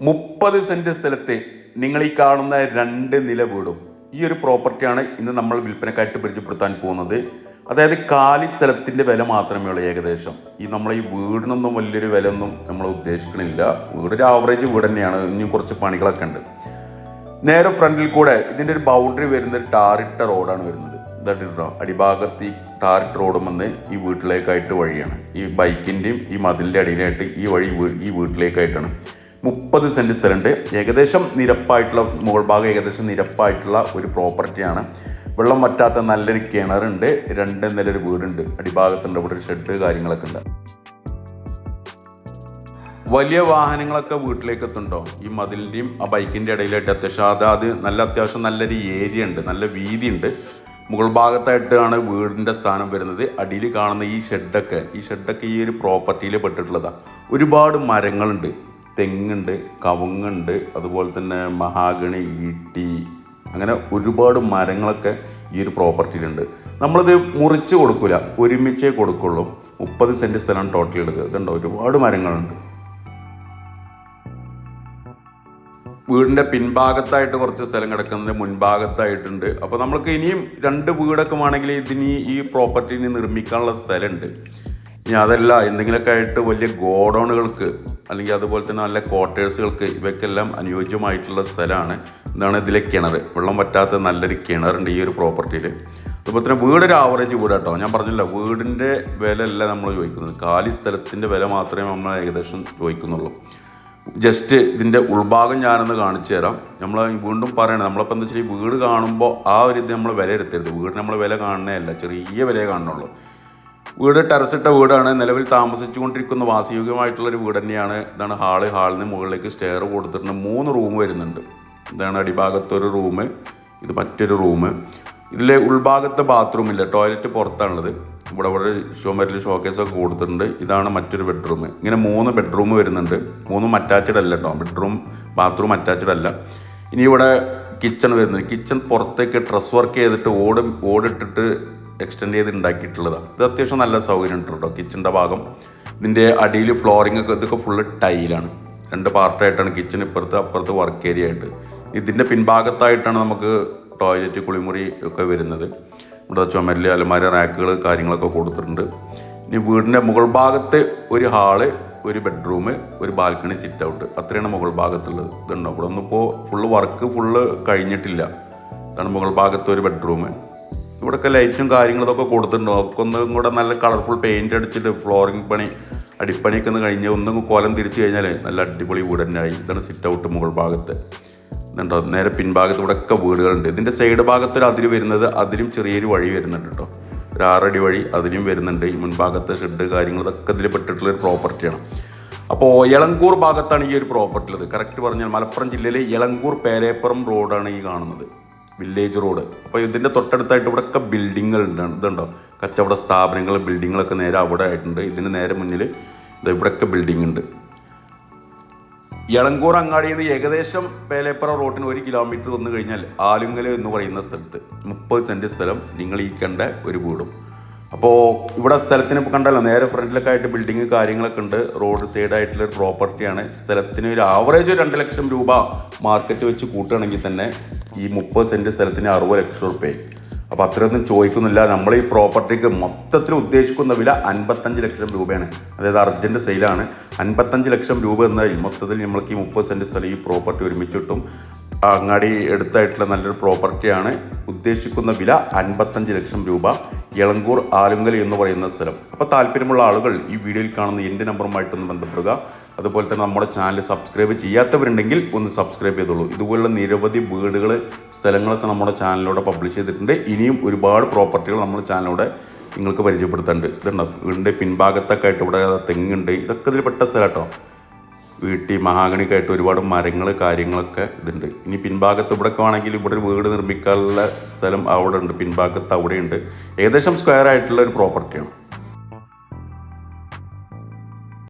മുപ്പത് സെന്റ് സ്ഥലത്തെ നിങ്ങൾ ഈ കാണുന്ന രണ്ട് നില വീടും. ഈ ഒരു പ്രോപ്പർട്ടിയാണ് ഇന്ന് നമ്മൾ വിൽപ്പനക്കായിട്ട് പരിചയപ്പെടുത്താൻ പോകുന്നത്. അതായത് കാലി സ്ഥലത്തിന്റെ വില മാത്രമേ ഉള്ളൂ ഏകദേശം. ഈ നമ്മൾ ഈ വീടിനൊന്നും വലിയൊരു വില ഒന്നും നമ്മൾ ഉദ്ദേശിക്കണില്ല. വീടൊരു ആവറേജ് വീട് തന്നെയാണ്. ഇനിയും കുറച്ച് പണികളൊക്കെ ഉണ്ട്. നേരെ ഫ്രണ്ടിൽ കൂടെ ഇതിന്റെ ഒരു ബൗണ്ടറി വരുന്ന ഒരു ടാറിട്ട റോഡാണ് വരുന്നത്. ഇതായിട്ടോ അടിഭാഗത്ത് ഈ ടാറിട്ട റോഡും വന്ന് ഈ വീട്ടിലേക്കായിട്ട് വഴിയാണ്. ഈ ബൈക്കിന്റെയും ഈ മതിലിന്റെ അടിയിലായിട്ട് ഈ വഴി ഈ വീട്ടിലേക്കായിട്ടാണ്. മുപ്പത് സെന്റ് സ്ഥലമുണ്ട്. ഏകദേശം നിരപ്പായിട്ടുള്ള മുകൾ ഭാഗം ഏകദേശം നിരപ്പായിട്ടുള്ള ഒരു പ്രോപ്പർട്ടിയാണ് വെള്ളം വറ്റാത്ത നല്ലൊരു കിണറുണ്ട്. രണ്ട് നിലൊരു വീടുണ്ട്. അടിഭാഗത്തുണ്ട്. ഇവിടെ ഒരു ഷെഡ് കാര്യങ്ങളൊക്കെ ഉണ്ട്. വലിയ വാഹനങ്ങളൊക്കെ വീട്ടിലേക്ക് എത്തുന്നുണ്ടോ ഈ മതിലിന്റെയും ആ ബൈക്കിന്റെ ഇടയിലായിട്ട് അത്യാവശ്യം അതാത് നല്ല അത്യാവശ്യം നല്ലൊരു ഏരിയ ഉണ്ട്. നല്ല വീതി ഉണ്ട് മുകൾ ഭാഗത്തായിട്ടാണ് വീടിന്റെ സ്ഥാനം വരുന്നത്. അടിയിൽ കാണുന്ന ഈ ഷെഡൊക്കെ ഈ ഷെഡൊക്കെ ഈ ഒരു പ്രോപ്പർട്ടിയിൽ പെട്ടിട്ടുള്ളതാണ് ഒരുപാട് മരങ്ങളുണ്ട്. തെങ്ങുണ്ട് കവുങ്ങുണ്ട് അതുപോലെ തന്നെ മഹാഗണി ഈട്ടി അങ്ങനെ ഒരുപാട് മരങ്ങളൊക്കെ ഈ ഒരു പ്രോപ്പർട്ടിയിലുണ്ട്. നമ്മളിത് മുറിച്ച് കൊടുക്കില്ല ഒരുമിച്ചേ കൊടുക്കുള്ളൂ. മുപ്പത് സെന്റ് സ്ഥലമാണ് ടോട്ടൽ എടുക്കുക ഇതുണ്ടോ? ഒരുപാട് മരങ്ങളുണ്ട്. വീടിന്റെ പിൻഭാഗത്തായിട്ട് കുറച്ച് സ്ഥലം കിടക്കുന്നത് മുൻഭാഗത്തായിട്ടുണ്ട്. അപ്പോൾ നമ്മൾക്ക് ഇനിയും രണ്ട് വീടൊക്കെ വേണമെങ്കിൽ ഇതിന് ഈ പ്രോപ്പർട്ടിനെ നിർമ്മിക്കാനുള്ള സ്ഥലമുണ്ട്. ഇനി അതല്ല എന്തെങ്കിലുമൊക്കെ ആയിട്ട് വലിയ ഗോഡൗണുകൾക്ക് അല്ലെങ്കിൽ അതുപോലെ തന്നെ നല്ല ക്വാർട്ടേഴ്സുകൾക്ക് ഇവയ്ക്കെല്ലാം അനുയോജ്യമായിട്ടുള്ള സ്ഥലമാണ്. എന്താണ് ഇതിലെ കിണർ? വെള്ളം പറ്റാത്ത നല്ലൊരു കിണറുണ്ട് ഈ ഒരു പ്രോപ്പർട്ടിയിൽ അതുപോലെ തന്നെ വീടൊരു ആവറേജ് വീട് കേട്ടോ ഞാൻ പറഞ്ഞില്ല വീടിന്റെ വില അല്ല നമ്മൾ ചോദിക്കുന്നത്. കാലി സ്ഥലത്തിന്റെ വില മാത്രമേ നമ്മൾ ഏകദേശം ചോദിക്കുന്നുള്ളൂ. ജസ്റ്റ് ഇതിന്റെ ഉൾഭാഗം ഞാനൊന്ന് കാണിച്ചു തരാം. നമ്മൾ വീണ്ടും പറയണേ നമ്മളിപ്പോൾ എന്താ വെച്ചാൽ വീട് കാണുമ്പോൾ ആ ഒരു ഇത് നമ്മൾ വില എടുത്തരുത് വീട് നമ്മൾ വില കാണുന്നതല്ല ചെറിയ വിലയെ കാണുന്നുള്ളൂ. വീട് ടെറസിട്ട വീടാണ്. നിലവിൽ താമസിച്ചുകൊണ്ടിരിക്കുന്ന വാസയോഗ്യമായിട്ടുള്ള ഒരു വീട് തന്നെയാണ്. ഇതാണ് ഹാൾ. ഹാളിന് മുകളിലേക്ക് സ്റ്റെയർ കൊടുത്തിട്ടുണ്ട്. മൂന്ന് റൂം വരുന്നുണ്ട്. ഇതാണ് അടിഭാഗത്തൊരു റൂം ഇത് മറ്റൊരു റൂം ഇതിലെ ഉൾഭാഗത്തെ ബാത്റൂമില്ല ടോയ്ലറ്റ് പുറത്താണുള്ളത്. ഇവിടെ ഇവിടെ ഷോമരിൽ ഷോക്കേസ് ഒക്കെ കൊടുത്തിട്ടുണ്ട്. ഇതാണ് മറ്റൊരു ബെഡ്റൂം ഇങ്ങനെ മൂന്ന് ബെഡ്റൂം വരുന്നുണ്ട്. മൂന്നും അറ്റാച്ച്ഡ് അല്ല കേട്ടോ ബെഡ്റൂം ബാത്റൂം അറ്റാച്ച്ഡ് അല്ല. ഇനി ഇവിടെ കിച്ചൺ വരുന്നുണ്ട്. കിച്ചൺ പുറത്തേക്ക് ഡ്രസ് വർക്ക് ചെയ്തിട്ട് ഓട് ഓടിട്ടിട്ട് എക്സ്റ്റെൻഡ് ചെയ്ത് ഉണ്ടാക്കിയിട്ടുള്ളതാണ് ഇത് അത്യാവശ്യം നല്ല സൗകര്യം ഉണ്ട് കേട്ടോ കിച്ചന്റെ ഭാഗം. ഇതിന്റെ അടിയിൽ ഫ്ലോറിംഗ് ഒക്കെ ഇതൊക്കെ ഫുള്ള് ടൈലാണ് രണ്ട് പാർട്ടായിട്ടാണ് കിച്ചൺ ഇപ്പുറത്ത് അപ്പുറത്ത് വർക്ക് ഏരിയ ആയിട്ട്. ഇതിന്റെ പിൻഭാഗത്തായിട്ടാണ് നമുക്ക് ടോയ്ലറ്റ് കുളിമുറി ഒക്കെ വരുന്നത്. ഇവിടെ ചുമരിൽ അലമാര റാക്കുകൾ കാര്യങ്ങളൊക്കെ കൊടുത്തിട്ടുണ്ട്. ഇനി വീടിന്റെ മുകൾ ഭാഗത്ത് ഒരു ഹാൾ ഒരു ബെഡ്റൂം ഒരു ബാൽക്കണി സിറ്റ് ഔട്ട് അത്രയാണ് മുകൾ ഭാഗത്തുള്ളത്. ഇതുണ്ടോ? ഇവിടെ ഒന്നും ഇപ്പോൾ ഫുള്ള് വർക്ക് ഫുള്ള് കഴിഞ്ഞിട്ടില്ല. അതാണ് മുകൾ ഭാഗത്ത് ഒരു ബെഡ്റൂം ഇവിടെയൊക്കെ ലൈറ്റും കാര്യങ്ങളും ഇതൊക്കെ കൊടുത്തിട്ടുണ്ട്. ഒക്കെ ഒന്നും കൂടെ നല്ല കളർഫുൾ പെയിന്റ് അടിച്ചിട്ട് ഫ്ലോറിംഗ് പണി അടിപ്പണിയൊക്കെ ഒന്ന് കഴിഞ്ഞ് ഒന്നും കോലം തിരിച്ചു കഴിഞ്ഞാൽ നല്ല അടിപൊളി വീട് തന്നെയായി. ഇതാണ് സിറ്റ് ഔട്ട് മുകൾ ഭാഗത്ത്. ഇതുണ്ടോ? നേരെ പിൻഭാഗത്ത് ഇവിടെ ഒക്കെ വീടുകളുണ്ട് ഇതിന്റെ സൈഡ് ഭാഗത്തൊരു അതിര് വരുന്നത് അതിലും ചെറിയൊരു വഴി വരുന്നുണ്ട് കേട്ടോ ഒരു ആറടി വഴി അതിലും വരുന്നുണ്ട്. ഈ മുൻഭാഗത്തെ ഷെഡ് കാര്യങ്ങൾ ഇതൊക്കെ ഇതിൽ പെട്ടിട്ടുള്ള ഒരു പ്രോപ്പർട്ടിയാണ് അപ്പോൾ എളങ്കൂർ ഭാഗത്താണ് ഈ ഒരു പ്രോപ്പർട്ടി ഉള്ളത്. കറക്റ്റ് പറഞ്ഞാൽ മലപ്പുറം ജില്ലയിലെ എളങ്കൂർ പേരേപ്പുറം റോഡാണ് ഈ കാണുന്നത്. Village road. അപ്പോൾ ഇതിന്റെ തൊട്ടടുത്തായിട്ട് ഇവിടെയൊക്കെ ബിൽഡിങ്ങുകൾ ഇതുണ്ടോ? കച്ചവട സ്ഥാപനങ്ങൾ ബിൽഡിങ്ങുകളൊക്കെ നേരെ അവിടെ ആയിട്ടുണ്ട്. ഇതിന് നേരെ മുന്നിൽ ഇത് ഇവിടെയൊക്കെ ബിൽഡിംഗ് ഉണ്ട്. എളങ്കൂർ അങ്ങാടിയിൽ നിന്ന് ഏകദേശം പേലേപ്പുറ റോഡിന് ഒരു കിലോമീറ്റർ വന്നു കഴിഞ്ഞാൽ ആലുങ്ങൽ എന്ന് പറയുന്ന സ്ഥലത്ത് മുപ്പത് സെന്റ് സ്ഥലം നിങ്ങൾ ഈ കണ്ട ഒരു വീടും. അപ്പോൾ ഇവിടെ സ്ഥലത്തിന് ഇപ്പോൾ കണ്ടല്ലോ നേരെ ഫ്രണ്ടിലൊക്കെ ആയിട്ട് ബിൽഡിങ് കാര്യങ്ങളൊക്കെ ഉണ്ട്. റോഡ് സൈഡായിട്ടുള്ള ഒരു പ്രോപ്പർട്ടിയാണ് സ്ഥലത്തിന് ഒരു ആവറേജ് ഒരു രണ്ട് ലക്ഷം രൂപ മാർക്കറ്റ് വെച്ച് കൂട്ടുകയാണെങ്കിൽ തന്നെ ഈ മുപ്പത് സെന്റ് സ്ഥലത്തിന് അറുപത് ലക്ഷം റുപ്യ അപ്പോൾ അത്രയൊന്നും ചോദിക്കുന്നില്ല. നമ്മൾ ഈ പ്രോപ്പർട്ടിക്ക് മൊത്തത്തിൽ ഉദ്ദേശിക്കുന്ന വില അൻപത്തഞ്ച് ലക്ഷം രൂപയാണ്. അതായത് അർജന്റ് സെയിലാണ്. അൻപത്തഞ്ച് ലക്ഷം രൂപ എന്നാൽ മൊത്തത്തിൽ നമ്മൾക്ക് ഈ മുപ്പത് സെന്റ് സ്ഥലം ഈ പ്രോപ്പർട്ടി ഒരുമിച്ച് കിട്ടും. അങ്ങാടി എടുത്തായിട്ടുള്ള നല്ലൊരു പ്രോപ്പർട്ടിയാണ്. ഉദ്ദേശിക്കുന്ന വില അൻപത്തഞ്ച് ലക്ഷം രൂപ. എളങ്കൂർ ആലുങ്കൽ എന്ന് പറയുന്ന സ്ഥലം. അപ്പോൾ താല്പര്യമുള്ള ആളുകൾ ഈ വീഡിയോയിൽ കാണുന്ന എന്റെ നമ്പറുമായിട്ടൊന്ന് ബന്ധപ്പെടുക. അതുപോലെ തന്നെ നമ്മുടെ ചാനൽ സബ്സ്ക്രൈബ് ചെയ്യാത്തവരുണ്ടെങ്കിൽ ഒന്ന് സബ്സ്ക്രൈബ് ചെയ്തോളൂ. ഇതുപോലുള്ള നിരവധി വീടുകൾ സ്ഥലങ്ങളൊക്കെ നമ്മുടെ ചാനലിലൂടെ പബ്ലിഷ് ചെയ്തിട്ടുണ്ട്. ഇനിയും ഒരുപാട് പ്രോപ്പർട്ടികൾ നമ്മുടെ ചാനലിലൂടെ നിങ്ങൾക്ക് പരിചയപ്പെടുത്താനുണ്ട്. ഇതുണ്ട് വീടിന്റെ പിൻഭാഗത്തൊക്കെ ആയിട്ട് ഇവിടെ തെങ്ങുണ്ട്. ഇതൊക്കെ ഇതിൽ പെട്ട സ്ഥലം കേട്ടോ. വീട്ടിൽ മഹാഗണിക്കായിട്ട് ഒരുപാട് മരങ്ങൾ കാര്യങ്ങളൊക്കെ ഇതുണ്ട്. ഇനി പിൻഭാഗത്ത് ഇവിടെ ആണെങ്കിൽ ഇവിടെ ഒരു വീട് നിർമ്മിക്കാനുള്ള സ്ഥലം അവിടെ ഉണ്ട് പിൻഭാഗത്ത് അവിടെയുണ്ട്. ഏകദേശം സ്ക്വയർ ആയിട്ടുള്ള ഒരു പ്രോപ്പർട്ടിയാണ്